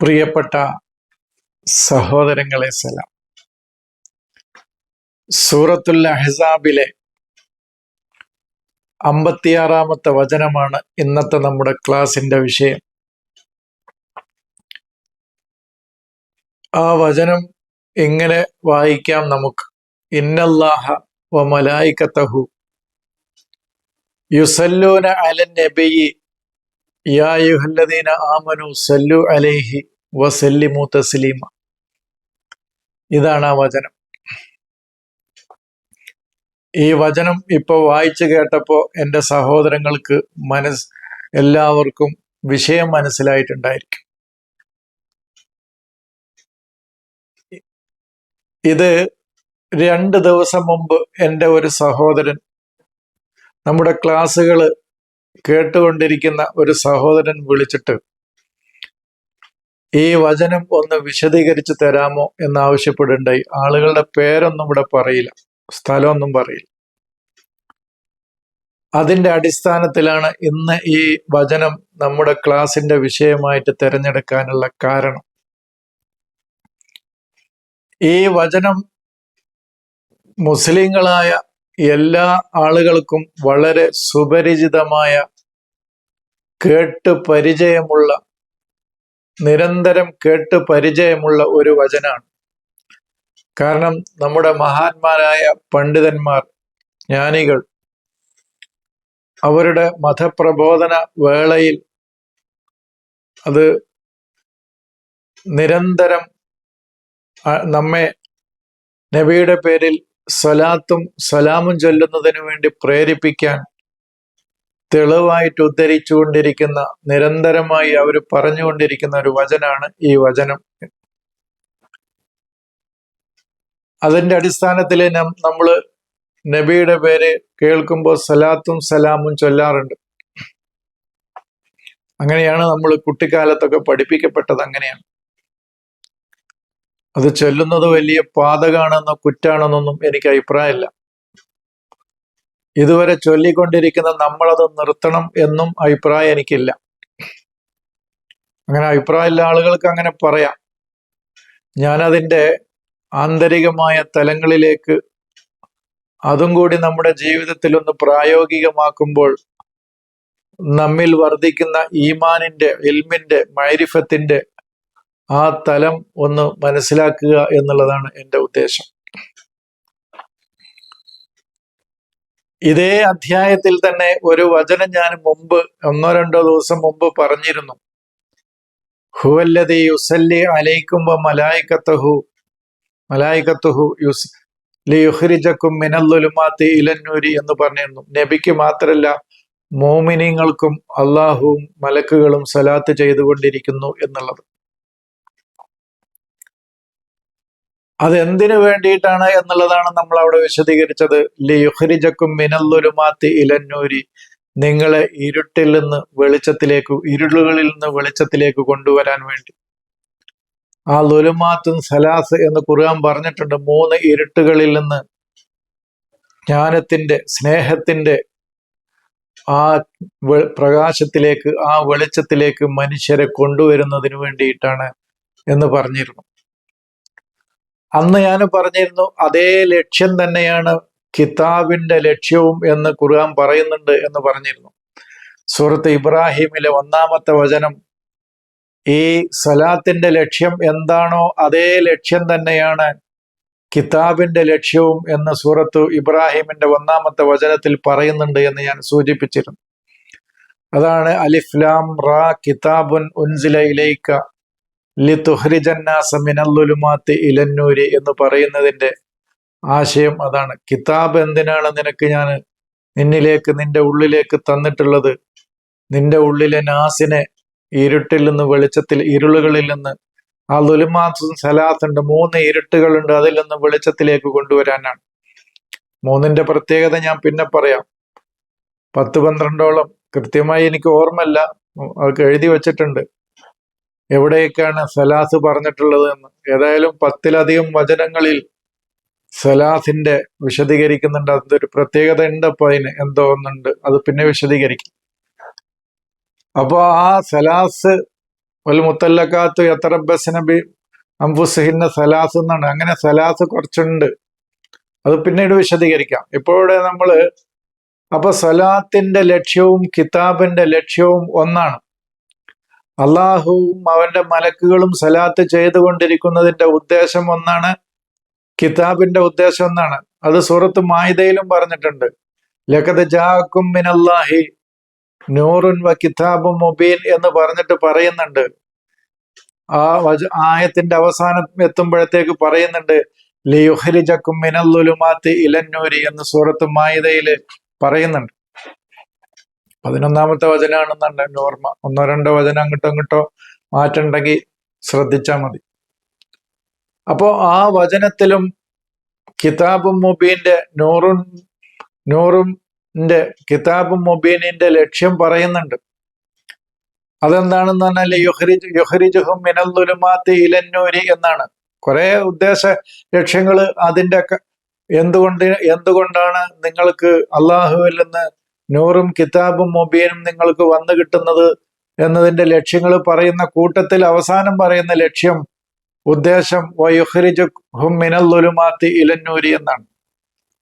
പ്രിയപ്പെട്ട സഹോദരങ്ങളെ സലാം. സൂറത്തുൽ അഹ്സാബിലെ അമ്പത്തിയാറാമത്തെ വചനമാണ് ഇന്നത്തെ നമ്മുടെ ക്ലാസിന്റെ വിഷയം. ആ വചനം എങ്ങനെ വായിക്കാം നമുക്ക്? ഇന്നല്ലാഹ വ മലായിക്കത്തഹു യുസല്ലൂന അലൻ നബിയി ആമനു സല്ലു അലൈഹി വസല്ലിമു തസ്ലീമ. ഇതാണ് ആ വചനം. ഈ വചനം ഇപ്പൊ വായിച്ചു കേട്ടപ്പോ എന്റെ സഹോദരങ്ങൾക്ക് മനസ് എല്ലാവർക്കും വിഷയം മനസ്സിലായിട്ടുണ്ടായിരിക്കും. ഇത് രണ്ട് ദിവസം മുമ്പ് എന്റെ ഒരു സഹോദരൻ നമ്മുടെ ക്ലാസ്സുകൾ കേട്ടുകൊണ്ടിരിക്കുന്ന ഒരു സഹോദരൻ വിളിച്ചിട്ട് ഈ വചനം ഒന്ന് വിശദീകരിച്ച് തരാമോ എന്ന് ആവശ്യപ്പെടുണ്ടായി ആളുകളുടെ പേരൊന്നും ഇവിടെ പറയില്ല സ്ഥലമൊന്നും പറയില്ല. അതിന്റെ അടിസ്ഥാനത്തിലാണ് ഇന്ന് ഈ വചനം നമ്മുടെ ക്ലാസിന്റെ വിഷയമായിട്ട് തിരഞ്ഞെടുക്കാനുള്ള കാരണം. ഈ വചനം മുസ്ലിങ്ങളായ എല്ലാ ആളുകൾക്കും വളരെ സുപരിചിതമായ കേട്ട് പരിചയമുള്ള നിരന്തരം കേട്ട് പരിചയമുള്ള ഒരു വചനാണ്. കാരണം നമ്മുടെ മഹാന്മാരായ പണ്ഡിതന്മാർ ജ്ഞാനികൾ അവരുടെ മതപ്രബോധന വേളയിൽ അത് നിരന്തരം നമ്മെ നബിയുടെ പേരിൽ സ്വലാത്തും സലാമും ചൊല്ലുന്നതിനു വേണ്ടി പ്രേരിപ്പിക്കാൻ തെളിവായിട്ട് ഉദ്ധരിച്ചുകൊണ്ടിരിക്കുന്ന നിരന്തരമായി അവർ പറഞ്ഞുകൊണ്ടിരിക്കുന്ന ഒരു വചനാണ് ഈ വചനം. അതിന്റെ അടിസ്ഥാനത്തിൽ നമ്മൾ നബിയുടെ പേര് കേൾക്കുമ്പോൾ സലാത്തും സലാമും ചൊല്ലാറുണ്ട്. അങ്ങനെയാണ് നമ്മൾ കുട്ടിക്കാലത്തൊക്കെ പഠിപ്പിക്കപ്പെട്ടത് അങ്ങനെയാണ്. അത് ചൊല്ലുന്നത് വലിയ പാതകാണെന്നോ കുറ്റാണെന്നൊന്നും എനിക്ക് അഭിപ്രായമില്ല. ഇതുവരെ ചൊല്ലിക്കൊണ്ടിരിക്കുന്ന നമ്മളത് നിർത്തണം എന്നും അഭിപ്രായം എനിക്കില്ല. അങ്ങനെ അഭിപ്രായമില്ല ആളുകൾക്ക് അങ്ങനെ പറയാം. ഞാനതിന്റെ ആന്തരികമായ തലങ്ങളിലേക്ക് അതും കൂടി നമ്മുടെ ജീവിതത്തിൽ ഒന്ന് പ്രായോഗികമാക്കുമ്പോൾ നമ്മിൽ വർദ്ധിക്കുന്ന ഈമാനിന്റെ ഇൽമിന്റെ മൈരിഫത്തിന്റെ ആ തലം ഒന്ന് മനസ്സിലാക്കുക എന്നുള്ളതാണ് എന്റെ ഉദ്ദേശം. ഇതേ അധ്യായത്തിൽ തന്നെ ഒരു വചനം ഞാൻ മുമ്പ് ഒന്നോ രണ്ടോ ദിവസം മുമ്പ് പറഞ്ഞിരുന്നു. ഹുവല്ലതി യുസല്ലി അലൈക്കുമ്പ മലായിക്കത്തഹു മലായിക്കത്തുഹു യുസ് ലിയുഹ്രിജക്കും മിനല്ലുലുമാത്തി ഇലന്നൂരി എന്ന് പറഞ്ഞിരുന്നു. നബിക്ക് മാത്രല്ല മോമിനിങ്ങൾക്കും അള്ളാഹുവും മലക്കുകളും സലാത്ത് ചെയ്തുകൊണ്ടിരിക്കുന്നു എന്നുള്ളത്. അതെന്തിനു വേണ്ടിയിട്ടാണ് എന്നുള്ളതാണ് നമ്മൾ അവിടെ വിശദീകരിച്ചത്. ലിയുഹ്രിജക്കും മിനല്ലുരുമാത്തി ഇലന്നൂരി നിങ്ങളെ ഇരുട്ടിൽ നിന്ന് വെളിച്ചത്തിലേക്ക് ഇരുളുകളിൽ നിന്ന് വെളിച്ചത്തിലേക്ക് കൊണ്ടുവരാൻ വേണ്ടി. ആ ലുലുമാത്തും സലാസ് എന്ന് ഖുർആൻ പറഞ്ഞിട്ടുണ്ട്. മൂന്ന് ഇരുട്ടുകളിൽ നിന്ന് ജ്ഞാനത്തിന്റെ സ്നേഹത്തിന്റെ ആ പ്രകാശത്തിലേക്ക് ആ വെളിച്ചത്തിലേക്ക് മനുഷ്യരെ കൊണ്ടുവരുന്നതിന് വേണ്ടിയിട്ടാണ് എന്ന് പറഞ്ഞിരുന്നു. അന്ന് ഞാൻ പറഞ്ഞിരുന്നു അതേ ലക്ഷ്യം തന്നെയാണ് കിതാബിന്റെ ലക്ഷ്യവും എന്ന് ഖുർആൻ പറയുന്നുണ്ട് എന്ന് പറഞ്ഞിരുന്നു. സൂറത്ത് ഇബ്രാഹിമിലെ ഒന്നാമത്തെ വചനം ഈ സലാത്തിന്റെ ലക്ഷ്യം എന്താണോ അതേ ലക്ഷ്യം തന്നെയാണ് കിതാബിന്റെ ലക്ഷ്യവും എന്ന് സൂറത്ത് ഇബ്രാഹിമിന്റെ ഒന്നാമത്തെ വചനത്തിൽ പറയുന്നുണ്ട് എന്ന് ഞാൻ സൂചിപ്പിച്ചിരുന്നു. അതാണ് അലിഫ്ലാം റാ കിതാബുൻ ഉൻസില ഇലൈക്ക ലി തുഹ്രിജന്നാസ മിനല്ലുലുമാത്തി ഇലന്നൂരി എന്ന് പറയുന്നതിന്റെ ആശയം അതാണ്. കിതാബ് എന്തിനാണ് നിനക്ക് ഞാൻ നിന്നിലേക്ക് നിന്റെ ഉള്ളിലേക്ക് തന്നിട്ടുള്ളത്? നിന്റെ ഉള്ളിലെ നാസിനെ ഇരുട്ടിൽ നിന്ന് വെളിച്ചത്തിൽ ഇരുളുകളിൽ നിന്ന് ആ ലുലുമാസും സലാത്തുണ്ട് മൂന്ന് ഇരുട്ടുകളുണ്ട് അതിൽ നിന്ന് വെളിച്ചത്തിലേക്ക് കൊണ്ടുവരാനാണ്. മൂന്നിന്റെ പ്രത്യേകത ഞാൻ പിന്നെ പറയാം. പത്ത് പന്ത്രണ്ടോളം കൃത്യമായി എനിക്ക് ഓർമ്മല്ല അതൊക്കെ എഴുതി വച്ചിട്ടുണ്ട്. എവിടെയൊക്കെയാണ് സലാസ് പറഞ്ഞിട്ടുള്ളത് എന്ന്? ഏതായാലും പത്തിലധികം വചനങ്ങളിൽ സലാസിന്റെ വിശദീകരിക്കുന്നുണ്ട്. അതിന്റെ ഒരു പ്രത്യേകത ഉണ്ട് അപ്പൊ അതിന് എന്തോ ഒന്നുണ്ട്. അത് പിന്നെ വിശദീകരിക്കും. അപ്പോൾ ആ സലാസ് ഒരു മുത്തല്ലക്കാത്തു എത്തറബസിന നബി അംബുസഹിന്ന സലാസ് എന്നാണ്. അങ്ങനെ സലാസ് കുറച്ചുണ്ട്. അത് പിന്നീട് വിശദീകരിക്കാം. ഇപ്പോഴെ നമ്മൾ അപ്പൊ സലാത്തിന്റെ ലക്ഷ്യവും കിതാബിന്റെ ലക്ഷ്യവും ഒന്നാണ്. അള്ളാഹുവും അവന്റെ മലക്കുകളും സലാത്ത് ചെയ്തുകൊണ്ടിരിക്കുന്നതിന്റെ ഉദ്ദേശം ഒന്നാണ് കിതാബിന്റെ ഉദ്ദേശം ഒന്നാണ്. അത് സൂറത്ത് മായിദയിലും പറഞ്ഞിട്ടുണ്ട്. ലഖത് ജാക്കും മിനല്ലാഹി നൂറുൻ വ കിതാബും മൊബീൻ എന്ന് പറഞ്ഞിട്ട് പറയുന്നുണ്ട്. ആ ആയത്തിന്റെ അവസാനം എത്തുമ്പോഴത്തേക്ക് പറയുന്നുണ്ട് ലിയുഹരിജക്കും മിനല്ലുലുമാത്തി ഇലന്നൂരി എന്ന് സൂറത്ത് മായിദയിൽ പറയുന്നുണ്ട്. പതിനൊന്നാമത്തെ വചനാണെന്നുണ്ട് എന്റെ ഓർമ്മ. ഒന്നോ രണ്ടോ വചനം അങ്ങോട്ടോ അങ്ങോട്ടോ മാറ്റുണ്ടെങ്കിൽ ശ്രദ്ധിച്ചാൽ മതി. അപ്പോ ആ വചനത്തിലും കിതാബും മുബീന്റെ നൂറും നൂറുംന്റെ കിതാബും മുബീനിന്റെ ലക്ഷ്യം പറയുന്നുണ്ട്. അതെന്താണെന്ന് പറഞ്ഞാൽ യുഹരിജ് യുഹരിജുഹും മിനല്ലുലുമാത്തി ഇലന്നൂരി എന്നാണ്. കുറെ ഉദ്ദേശ ലക്ഷ്യങ്ങൾ അതിന്റെ എന്തുകൊണ്ട് എന്തുകൊണ്ടാണ് നിങ്ങൾക്ക് അള്ളാഹുവിൽ നിന്ന് നൂറും കിതാബും മൊബീനും നിങ്ങൾക്ക് വന്നു കിട്ടുന്നത് എന്നതിന്റെ ലക്ഷ്യങ്ങൾ പറയുന്ന കൂട്ടത്തിൽ അവസാനം പറയുന്ന ലക്ഷ്യം ഉദ്ദേശം വയുഹരിജുഹും മിനല്ലുലുമാത്തി ഇലന്നൂരി എന്നാണ്.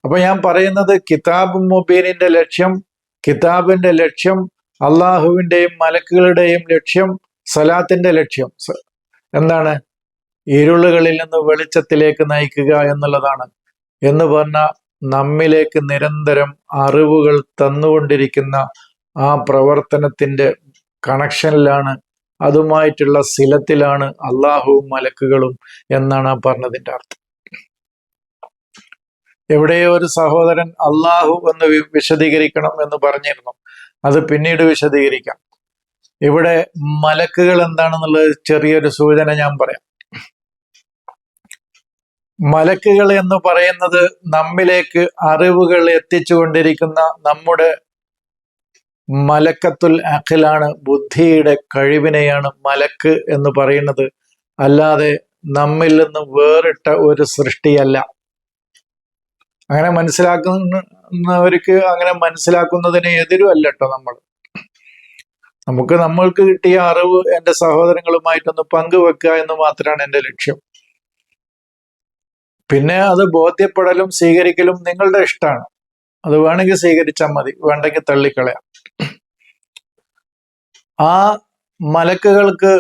അപ്പൊ ഞാൻ പറയുന്നത് കിതാബും മുബീനിന്റെ ലക്ഷ്യം കിതാബിന്റെ ലക്ഷ്യം അള്ളാഹുവിന്റെയും മലക്കുകളുടെയും ലക്ഷ്യം സലാത്തിന്റെ ലക്ഷ്യം. എന്താണ്? ഇരുളുകളിൽ നിന്ന് വെളിച്ചത്തിലേക്ക് നയിക്കുക എന്നുള്ളതാണ്. എന്ന് പറഞ്ഞ നമ്മിലേക്ക് നിരന്തരം അറിവുകൾ തന്നുകൊണ്ടിരിക്കുന്ന ആ പ്രവർത്തനത്തിന്റെ കണക്ഷനിലാണ് അതുമായിട്ടുള്ള സിലത്തിലാണ് അള്ളാഹുവും മലക്കുകളും എന്നാണ് ആ പറഞ്ഞതിന്റെ അർത്ഥം. എവിടെയോ ഒരു സഹോദരൻ അള്ളാഹു എന്ന് വിശദീകരിക്കണം എന്ന് പറഞ്ഞിരുന്നു. അത് പിന്നീട് വിശദീകരിക്കാം. ഇവിടെ മലക്കുകൾ എന്താണെന്നുള്ളത് ചെറിയൊരു സൂചന ഞാൻ പറയാം. മലക്കുകൾ എന്ന് പറയുന്നത് നമ്മിലേക്ക് അറിവുകൾ എത്തിച്ചുകൊണ്ടിരിക്കുന്ന നമ്മുടെ മലക്കത്തുൽ അഖിലാണ് ബുദ്ധിയുടെ കഴിവിനെയാണ് മലക്ക് എന്ന് പറയുന്നത്. അല്ലാതെ നമ്മിൽ നിന്ന് വേറിട്ട ഒരു സൃഷ്ടിയല്ല. അങ്ങനെ മനസ്സിലാക്കുന്നവർക്ക് അങ്ങനെ മനസ്സിലാക്കുന്നതിന് എതിരുമല്ല നമ്മൾ. നമുക്ക് നമ്മൾക്ക് കിട്ടിയ അറിവ് എന്റെ സഹോദരങ്ങളുമായിട്ടൊന്ന് പങ്കുവെക്കുക എന്ന് മാത്രമാണ് എന്റെ ലക്ഷ്യം. പിന്നെ അത് ബോധ്യപ്പെടലും സ്വീകരിക്കലും നിങ്ങളുടെ ഇഷ്ടമാണ് അത് വേണമെങ്കിൽ സ്വീകരിച്ചാൽ മതി. വേണ്ടെങ്കിൽ തള്ളിക്കളയാം. ആ മലക്കുകൾക്ക്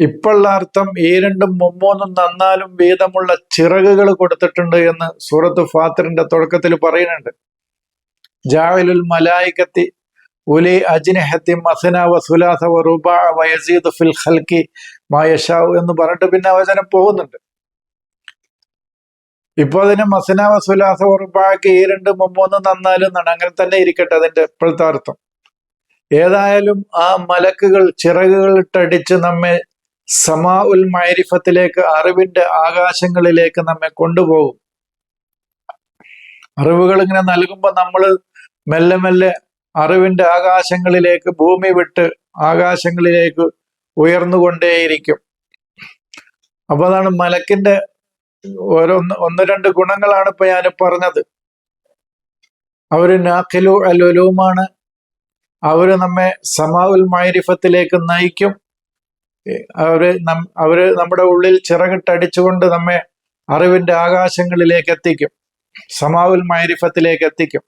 ഇപ്പോഴുള്ള അർത്ഥം ഈ രണ്ടും മുമ്മൂന്നും നന്നാലും വീതമുള്ള ചിറകുകൾ കൊടുത്തിട്ടുണ്ട് എന്ന് സൂറത്ത് ഫാത്തിറിന്റെ തുടക്കത്തിൽ പറയുന്നുണ്ട്. ജാവലുൽ മലായിക്കത്തി ഉലി അജ്നഹത്തി മസന വ സുലാസ വ റുബാ വ യസീദ് ഫിൽ ഖൽക്കി മായഷാവ് എന്ന് പറഞ്ഞിട്ട് പിന്നെ വചനം പോകുന്നുണ്ട്. ഇപ്പൊ അതിന് മസന വസുലാസ ഉറപ്പാക്കി ഈ രണ്ട് മുമ്പൊന്നും നന്നാലും അങ്ങനെ തന്നെ ഇരിക്കട്ടെ അതിന്റെ ഇപ്പോഴത്തെ അർത്ഥം. ഏതായാലും ആ മലക്കുകൾ ചിറകുകൾ ഇട്ടടിച്ച് നമ്മെ സമാ ഉൽ മൈരിഫത്തിലേക്ക് അറിവിന്റെ ആകാശങ്ങളിലേക്ക് നമ്മെ കൊണ്ടുപോകും. അറിവുകൾ ഇങ്ങനെ നൽകുമ്പോൾ നമ്മൾ മെല്ലെ മെല്ലെ അറിവിന്റെ ആകാശങ്ങളിലേക്ക് ഭൂമി വിട്ട് ആകാശങ്ങളിലേക്ക് ഉയർന്നുകൊണ്ടേയിരിക്കും. അപ്പൊ അതാണ് മലക്കിന്റെ ഓരോന്ന് ഒന്ന് രണ്ട് ഗുണങ്ങളാണ് ഇപ്പൊ ഞാൻ പറഞ്ഞത്. അവർ നാഖിലു അലുലുമാണ്. അവർ നമ്മെ സമാവുൽ മൈരിഫത്തിലേക്ക് നയിക്കും. അവർ അവർ നമ്മുടെ ഉള്ളിൽ ചിറകിട്ടടിച്ചുകൊണ്ട് നമ്മെ അറിവിന്റെ ആകാശങ്ങളിലേക്ക് എത്തിക്കും. സമാവുൽ മൈരിഫത്തിലേക്ക് എത്തിക്കും.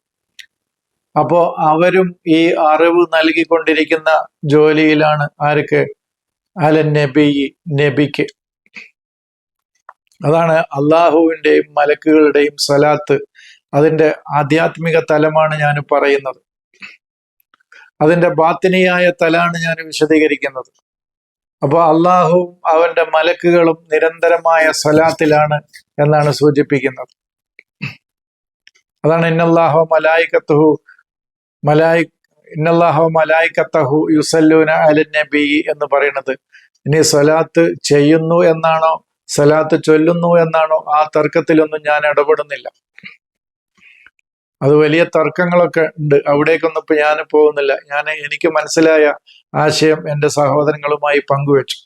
അപ്പോ അവരും ഈ അറിവ് നൽകിക്കൊണ്ടിരിക്കുന്ന ജോലിയിലാണ് ആർക്ക്? അല നബി നബിക്ക്. അതാണ് അള്ളാഹുവിന്റെയും മലക്കുകളുടെയും സ്വലാത്ത് അതിന്റെ ആധ്യാത്മിക തലമാണ് ഞാൻ പറയുന്നത്. അതിന്റെ ബാത്തിനിയായ തലാണ് ഞാൻ വിശദീകരിക്കുന്നത്. അപ്പോൾ അള്ളാഹുവും അവന്റെ മലക്കുകളും നിരന്തരമായ സ്വലാത്തിലാണ് എന്നാണ് സൂചിപ്പിക്കുന്നത്. അതാണ് ഇന്നല്ലാഹോ മലായിക്കത്തുഹു മലായി ഇന്നല്ലാഹോ മലായിക്കത്തഹു യുസല്ലൂന അലൻ നബി എന്ന് പറയുന്നത്. ഇനി സ്വലാത്ത് ചെയ്യുന്നു എന്നാണോ സ്വലാത്ത് ചൊല്ലുന്നു എന്നാണോ? ആ തർക്കത്തിലൊന്നും ഞാൻ ഇടപെടുന്നില്ല. അത് വലിയ തർക്കങ്ങളൊക്കെ ഉണ്ട്. അവിടേക്കൊന്നും ഇപ്പൊ ഞാൻ പോകുന്നില്ല. ഞാൻ എനിക്ക് മനസ്സിലായ ആശയം എന്റെ സഹോദരങ്ങളുമായി പങ്കുവെച്ചു.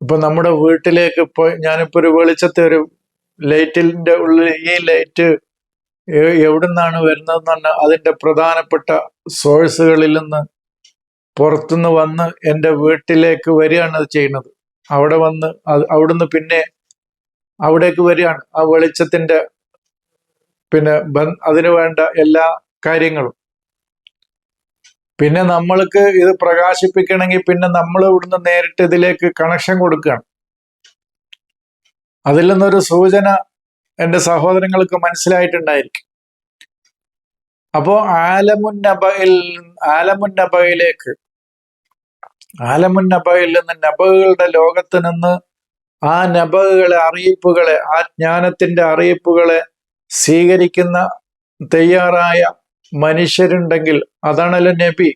ഇപ്പൊ നമ്മുടെ വീട്ടിലേക്ക് ഇപ്പൊ ഞാനിപ്പോ ഒരു വെളിച്ചത്തെ ഒരു ലൈറ്റിന്റെ ഉള്ളിൽ ഈ ലൈറ്റ് എവിടുന്നാണ് വരുന്നതെന്ന് പറഞ്ഞാൽ അതിന്റെ പ്രധാനപ്പെട്ട സോഴ്സുകളിൽ നിന്ന് പുറത്തുനിന്ന് വന്ന് എന്റെ വീട്ടിലേക്ക് വരികയാണ് അത് ചെയ്യുന്നത്. അവിടെ വന്ന് അവിടുന്ന് പിന്നെ അവിടേക്ക് വരികയാണ്. ആ വെളിച്ചത്തിന്റെ പിന്നെ അതിനു വേണ്ട എല്ലാ കാര്യങ്ങളും. പിന്നെ നമ്മൾക്ക് ഇത് പ്രകാശിപ്പിക്കണമെങ്കിൽ പിന്നെ നമ്മൾ ഇവിടുന്ന് നേരിട്ട് ഇതിലേക്ക് കണക്ഷൻ കൊടുക്കുകയാണ്. അതിൽ നിന്നൊരു സൂചന എന്റെ സഹോദരങ്ങൾക്ക് മനസ്സിലായിട്ടുണ്ടായിരിക്കും. അപ്പോ ആലമുൻ നബയിൽ ആലമുൻ നബയിൽ നിന്ന് നബകളുടെ ലോകത്ത് നിന്ന് ആ നബകളെ അറിയിപ്പുകളെ ആ ജ്ഞാനത്തിന്റെ അറിയിപ്പുകളെ സ്വീകരിക്കുന്ന തയ്യാറായ മനുഷ്യരുണ്ടെങ്കിൽ അതാണല്ലോ നബി.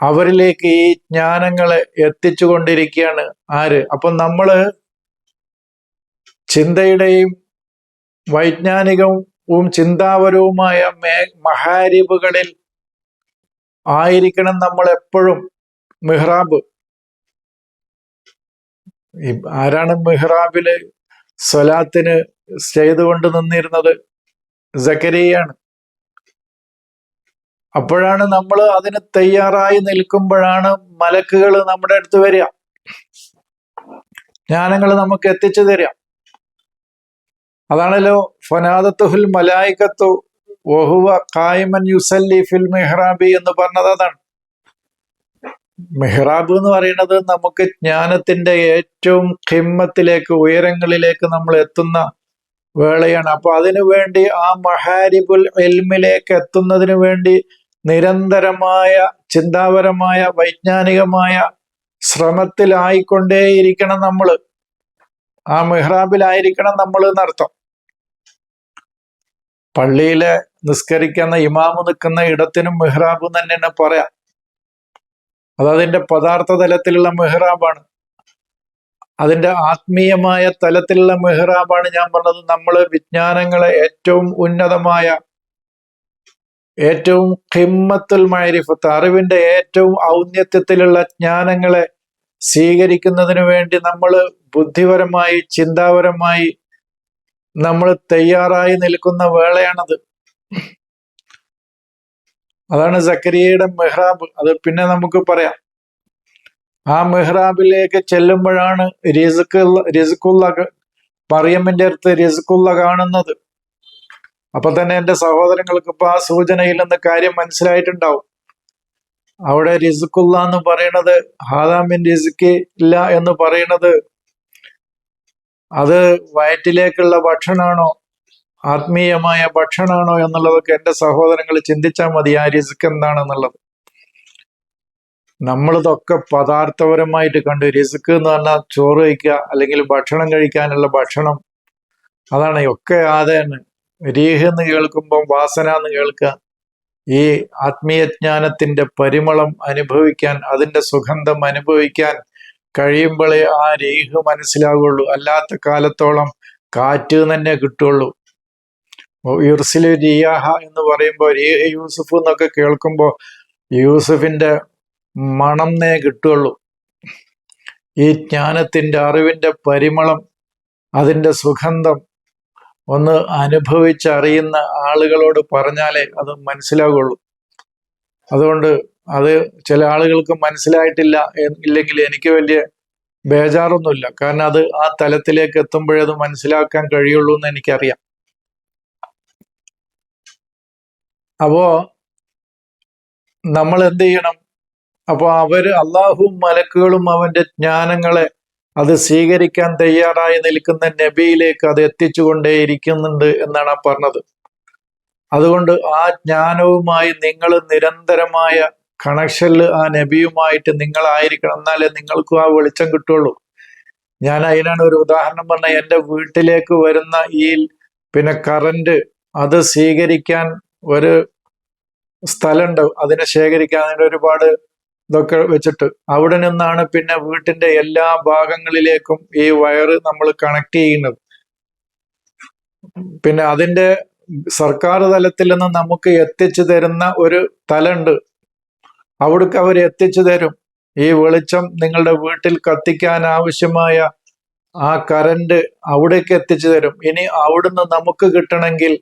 അവരിലേക്ക് ഈ ജ്ഞാനങ്ങളെ എത്തിച്ചു കൊണ്ടിരിക്കുകയാണ് ആര്? അപ്പം നമ്മൾ ചിന്തയുടെയും വൈജ്ഞാനികവും ചിന്താപരവുമായ മേ മഹാരിബുകളിൽ ആയിരിക്കണം നമ്മൾ എപ്പോഴും മിഹ്റാബ്. ആരാണ് മെഹ്റാബിൽ സ്വലാത്തിന് ചെയ്തുകൊണ്ട് നിന്നിരുന്നത്? സക്കരിയാണ് അപ്പോഴാണ് നമ്മൾ അതിന് തയ്യാറായി നിൽക്കുമ്പോഴാണ് മലക്കുകൾ നമ്മുടെ അടുത്ത് വരിക. ജ്ഞാനങ്ങൾ നമുക്ക് എത്തിച്ചു തരാം അതാണല്ലോ ഫനാദത്തുഹുൽ മലായിക്കത്തു വഹുവ കായ്മൻ യുസല്ലി ഫിൽ മെഹ്റാബി എന്ന് പറഞ്ഞത് അതാണ്. മെഹ്റാബ് എന്ന് പറയുന്നത് നമുക്ക് ജ്ഞാനത്തിന്റെ ഏറ്റവും ഹിമ്മത്തിലേക്ക് ഉയരങ്ങളിലേക്ക് നമ്മൾ എത്തുന്ന വേളയാണ്. അപ്പൊ അതിനു വേണ്ടി ആ മഹാരിബുൽ എൽമിലേക്ക് എത്തുന്നതിനു വേണ്ടി നിരന്തരമായ ചിന്താപരമായ വൈജ്ഞാനികമായ ശ്രമത്തിലായിക്കൊണ്ടേയിരിക്കണം നമ്മൾ ആ മെഹ്റാബിലായിരിക്കണം നമ്മൾ എന്നർത്ഥം. പള്ളിയിലെ നിസ്കരിക്കുന്ന ഇമാമ് നിൽക്കുന്ന ഇടത്തിനും മെഹ്റാബ് തന്നെയാണ് പറയാം. അത് അതിന്റെ പദാർത്ഥ തലത്തിലുള്ള മെഹ്റാബാണ്. അതിന്റെ ആത്മീയമായ തലത്തിലുള്ള മെഹ്റാബാണ് ഞാൻ പറഞ്ഞത്. നമ്മൾ വിജ്ഞാനങ്ങളെ ഏറ്റവും ഉന്നതമായ ഏറ്റവും ഹിമ്മത്തുൽ മൈരിഫത്ത് അറിവിന്റെ ഏറ്റവും ഔന്നത്യത്തിലുള്ള ജ്ഞാനങ്ങളെ സ്വീകരിക്കുന്നതിന് വേണ്ടി നമ്മൾ ബുദ്ധിപരമായി ചിന്താപരമായി നമ്മൾ തയ്യാറായി നിൽക്കുന്ന വേളയാണത്. അതാണ് സക്കരിയയുടെ മെഹ്റാബ്. അത് പിന്നെ നമുക്ക് പറയാം. ആ മെഹ്റാബിലേക്ക് ചെല്ലുമ്പോഴാണ് റിസുക്കുള്ള റിസുക്കുള്ള മറിയമ്മിന്റെ അടുത്ത് റിസുക്കുള്ള കാണുന്നത്. അപ്പൊ തന്നെ എന്റെ സഹോദരങ്ങൾക്ക് ഇപ്പൊ ആ സൂചനയിൽ നിന്ന് കാര്യം മനസ്സിലായിട്ടുണ്ടാവും. അവിടെ റിസുക്കുള്ള എന്ന് പറയണത് ഹാദാമിൻ റിസുക്ക് ഇല്ല എന്ന് പറയണത് അത് വയറ്റിലേക്കുള്ള ഭക്ഷണമാണോ ആത്മീയമായ ഭക്ഷണമാണോ എന്നുള്ളതൊക്കെ എന്റെ സഹോദരങ്ങൾ ചിന്തിച്ചാൽ മതി ആ റിസ്ക് എന്താണെന്നുള്ളത്. നമ്മളിതൊക്കെ പദാർത്ഥപരമായിട്ട് കണ്ടു. റിസ്ക് എന്ന് പറഞ്ഞാൽ ചോറ് കഴിക്കുക അല്ലെങ്കിൽ ഭക്ഷണം കഴിക്കാനുള്ള ഭക്ഷണം. അതാണ് ഒക്കെ ആദ്യം രീഹ് എന്ന് കേൾക്കുമ്പോൾ വാസന എന്ന് കേൾക്കുക. ഈ ആത്മീയജ്ഞാനത്തിന്റെ പരിമളം അനുഭവിക്കാൻ അതിന്റെ സുഗന്ധം അനുഭവിക്കാൻ കഴിയുമ്പോഴേ ആ രീഹ് മനസ്സിലാവുകയുള്ളൂ അല്ലാത്ത കാലത്തോളം കാറ്റ് തന്നെ കിട്ടുള്ളൂ. യുർസിലു റിയാഹ എന്ന് പറയുമ്പോൾ രീഹ യൂസുഫ് എന്നൊക്കെ കേൾക്കുമ്പോൾ യൂസുഫിന്റെ മണം നേ കിട്ടുള്ളൂ ഈ ജ്ഞാനത്തിന്റെ അറിവിന്റെ പരിമളം അതിന്റെ സുഗന്ധം ഒന്ന് അനുഭവിച്ചറിയുന്ന ആളുകളോട് പറഞ്ഞാലേ അത് മനസ്സിലാകുള്ളൂ അതുകൊണ്ട് അത് ചില ആളുകൾക്ക് മനസ്സിലായിട്ടില്ല ഇല്ലെങ്കിൽ എനിക്ക് വലിയ ബേജാറൊന്നുമില്ല. കാരണം അത് ആ തലത്തിലേക്ക് എത്തുമ്പോഴേ അത് മനസ്സിലാക്കാൻ കഴിയുള്ളൂ എന്ന് എനിക്കറിയാം. അപ്പോ നമ്മൾ എന്ത് ചെയ്യണം? അപ്പൊ അവർ അള്ളാഹുവും മലക്കുകളും അവന്റെ ജ്ഞാനങ്ങളെ അത് സ്വീകരിക്കാൻ തയ്യാറായി നിൽക്കുന്ന നബിയിലേക്ക് അത് എത്തിച്ചുകൊണ്ടേയിരിക്കുന്നുണ്ട് എന്നാണ് ആ പറഞ്ഞത്. അതുകൊണ്ട് ആ ജ്ഞാനവുമായി നിങ്ങൾ നിരന്തരമായ കണക്ഷനിൽ ആ നബിയുമായിട്ട് നിങ്ങളായിരിക്കണം എന്നാലേ നിങ്ങൾക്കും ആ വെളിച്ചം കിട്ടുള്ളൂ. ഞാൻ അതിനാണ് ഒരു ഉദാഹരണം പറഞ്ഞ എന്റെ വീട്ടിലേക്ക് വരുന്ന ഈ പിന്നെ കറന്റ് അത് സ്വീകരിക്കാൻ ഒരു സ്ഥലമുണ്ട് അതിനെ ശേഖരിക്കാൻ അതിന്റെ ഒരുപാട് ഇതൊക്കെ വെച്ചിട്ട്. അവിടെ നിന്നാണ് പിന്നെ വീട്ടിന്റെ എല്ലാ ഭാഗങ്ങളിലേക്കും ഈ വയറ് നമ്മൾ കണക്ട് ചെയ്യുന്നത്. പിന്നെ അതിന്റെ സർക്കാർ തലത്തിൽ നിന്ന് നമുക്ക് എത്തിച്ചു തരുന്ന ഒരു തലമുണ്ട് അവിടേക്ക് അവർ എത്തിച്ചു തരും. ഈ വെളിച്ചം നിങ്ങളുടെ വീട്ടിൽ കത്തിക്കാൻ ആവശ്യമായ ആ കറണ്ട് അവിടേക്ക് എത്തിച്ചു തരും. ഇനി അവിടുന്ന് നമുക്ക് കിട്ടണമെങ്കിൽ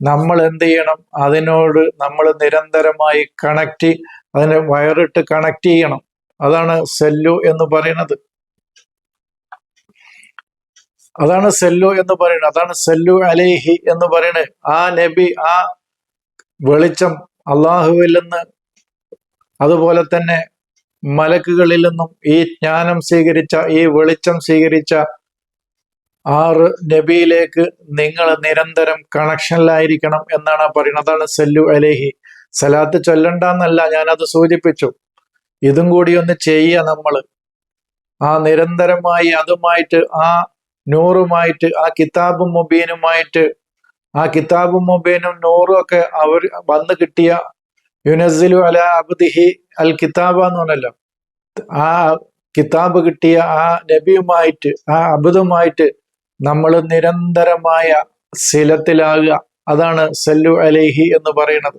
നമ്മൾ എന്ത് ചെയ്യണം? അതിനോട് നമ്മൾ നിരന്തരമായി കണക്ട് അതിനെ വയറിട്ട് കണക്ട് ചെയ്യണം. അതാണ് സെല്ലു എന്ന് പറയുന്നത്. അതാണ് സെല്ലു എന്ന് പറയുന്നത്. അതാണ് സെല്ലു അലേഹി എന്ന് പറയുന്നത്. ആ നബി ആ വെളിച്ചം അള്ളാഹുവിൽ നിന്ന് അതുപോലെ തന്നെ മലക്കുകളിൽ നിന്നും ഈ ജ്ഞാനം സ്വീകരിച്ച ഈ വെളിച്ചം സ്വീകരിച്ച ആറ് നബിയിലേക്ക് നിങ്ങൾ നിരന്തരം കണക്ഷനിലായിരിക്കണം എന്നാണ് പറയുന്നത്. അതാണ് സെല്ലു അലേഹി. സലാത്ത് ചൊല്ലണ്ടെന്നല്ല ഞാനത് സൂചിപ്പിച്ചു. ഇതും കൂടി ഒന്ന് ചെയ്യുക നമ്മൾ ആ നിരന്തരമായി അതുമായിട്ട് ആ നൂറുമായിട്ട് ആ കിതാബും മുബീനുമായിട്ട് ആ കിതാബും മുബീനും നൂറും ഒക്കെ അവർ വന്ന് കിട്ടിയ യുനസിലു അല അബ്ദിഹി അൽ കിതാബ എന്ന് പറഞ്ഞല്ലോ. ആ കിതാബ് കിട്ടിയ ആ നബിയുമായിട്ട് ആ അബുദുമായിട്ട് നമ്മൾ നിരന്തരമായ ശീലത്തിലാകുക. അതാണ് സല്ലു അലേഹി എന്ന് പറയുന്നത്.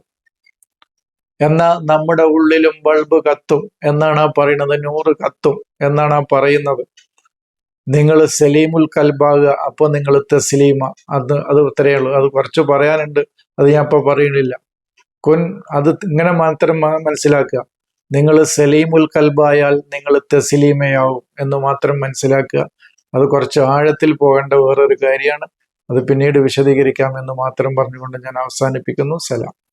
എന്നാൽ നമ്മുടെ ഉള്ളിലും ബൾബ് കത്തും എന്നാണ് പറയുന്നത്. നൂറ് കത്തും എന്നാണ് പറയുന്നത്. നിങ്ങൾ സലീമുൽ കൽബാകുക അപ്പോൾ നിങ്ങൾ തസ്ലീമ. അത് അത് ഇത്രയേ ഉള്ളൂ. അത് കുറച്ച് പറയാനുണ്ട്. അത് ഞാൻ ഇപ്പോൾ പറയുന്നില്ല. കുൻ അത് ഇങ്ങനെ മാത്രം മനസ്സിലാക്കുക. നിങ്ങൾ സലീമുൽ കൽബായാൽ നിങ്ങൾ തസ്ലീമയാവും എന്ന് മാത്രം മനസ്സിലാക്കുക. അത് കുറച്ച് ആഴത്തിൽ പോകേണ്ട വേറൊരു കാര്യമാണ്. അത് പിന്നീട് വിശദീകരിക്കാം എന്ന് മാത്രം പറഞ്ഞുകൊണ്ട് ഞാൻ അവസാനിപ്പിക്കുന്നു. സലാം.